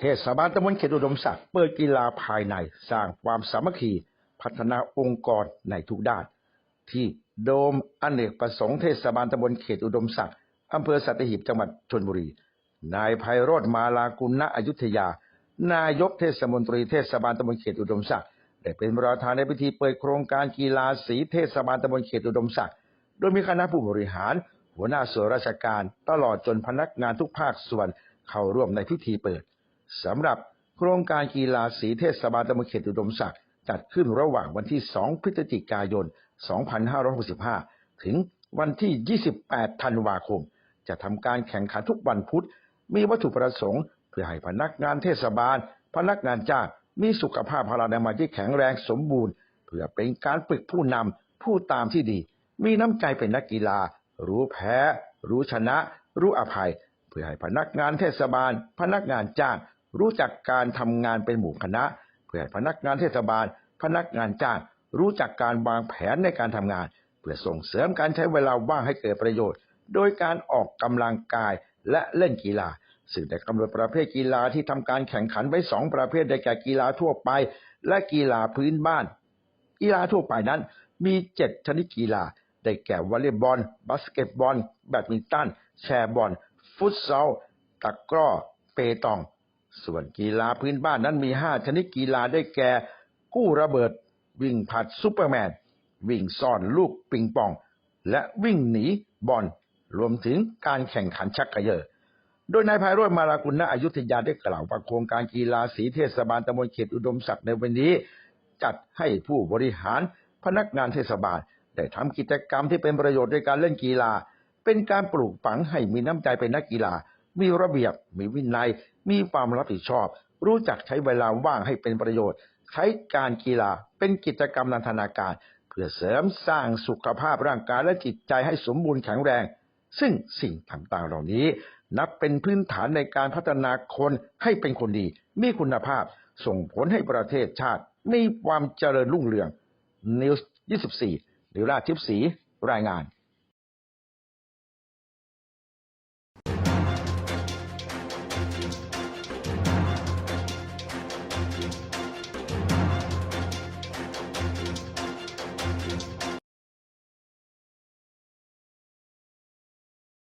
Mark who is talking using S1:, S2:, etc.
S1: เทศบาลตำบลเขตอุดมศักดิ์เปิดกีฬาภายในสร้างความสามัคคีพัฒนาองค์กรในทุกด้าน ที่โดมอเนกประสงค์เทศบาลตำบลเขตอุดมศักดิ์อำเภอสัตหีบจังหวัดชลบุรี นายไพโรธมาลากุลณอยุธยา นายกเทศมนตรีเทศบาลตำบลเขตอุดมศักดิ์ได้เป็นประธานในพิธีเปิดโครงการกีฬาสีเทศบาลตำบลเขตอุดมศักดิ์โดยมีคณะผู้บริหาร หัวหน้าส่วนราชการ ตลอดจนพนักงานทุกภาคส่วนเข้าร่วมในพิธีเปิด สำหรับโครงการกีฬาสีเทศบาลตำบลเขตอุดมศักดิ์จัดขึ้นระหว่างวันที่ 2 พฤศจิกายน 2565 ถึงวันที่ 28 ธันวาคม จะทำการแข่งขันทุกวันพุธ มีวัตถุประสงค์ เพื่อให้พนักงานเทศบาล พนักงานจ้างมีสุขภาพพลานามัยที่แข็งแรงสมบูรณ์ เพื่อเป็นการฝึกผู้นำผู้ตามที่ดี มีน้ำใจเป็นนักกีฬา รู้แพ้ รู้ชนะ รู้อภัย เพื่อให้พนักงานเทศบาล พนักงานจ้าง รู้จักการทำงานเป็นหมู่คณะ เพื่อพนักงานเทศบาล พนักงานจ้าง รู้จักการวางแผนในการทำงาน เพื่อส่งเสริมการใช้เวลาว่างให้เกิดประโยชน์ โดยการออกกำลังกายและเล่นกีฬา ซึ่งได้กำหนดประเภทกีฬาที่ทำการแข่งขันไว้สองประเภทได้แก่กีฬาทั่วไป และกีฬาพื้นบ้าน กีฬาทั่วไปนั้นมีเจ็ดชนิดกีฬา ได้แก่วอลเลย์บอล บาสเกตบอล แบดมินตัน แชร์บอล ฟุตซอล ตะกร้อ เปตอง ส่วนกีฬาพื้นบ้านนั้นมีห้าชนิดกีฬาได้แก่ กู้ระเบิด วิ่งผัดซูเปอร์แมน วิ่งซ่อนลูกปิงปอง และวิ่งหนีบอลรวมถึงการแข่งขันชักกระเยอโดยนายไพโรจน์มาลากุลณอยุธยาได้กล่าวว่าโครงการกีฬาสีเทศบาลตำบลเขตอุดมศักดิ์ในวันนี้ จัดให้ผู้บริหารพนักงานเทศบาล ได้ทำกิจกรรมที่เป็นประโยชน์ในการเล่นกีฬา เป็นการปลูกฝังให้มีน้ำใจเป็นนักกีฬา มีระเบียบ มีวินัย มีความรับผิดชอบ รู้จักใช้เวลาว่างให้เป็นประโยชน์ ใช้การกีฬาเป็นกิจกรรมนันทนาการ เพื่อเสริมสร้างสุขภาพร่างกายและจิตใจให้สมบูรณ์แข็งแรง ซึ่งสิ่งต่างๆเหล่านี้ นับเป็นพื้นฐานในการพัฒนาคนให้เป็นคนดี มีคุณภาพ ส่งผลให้ประเทศชาติมีความเจริญรุ่งเรือง News 24นิวราชทิพย์สีรายงาน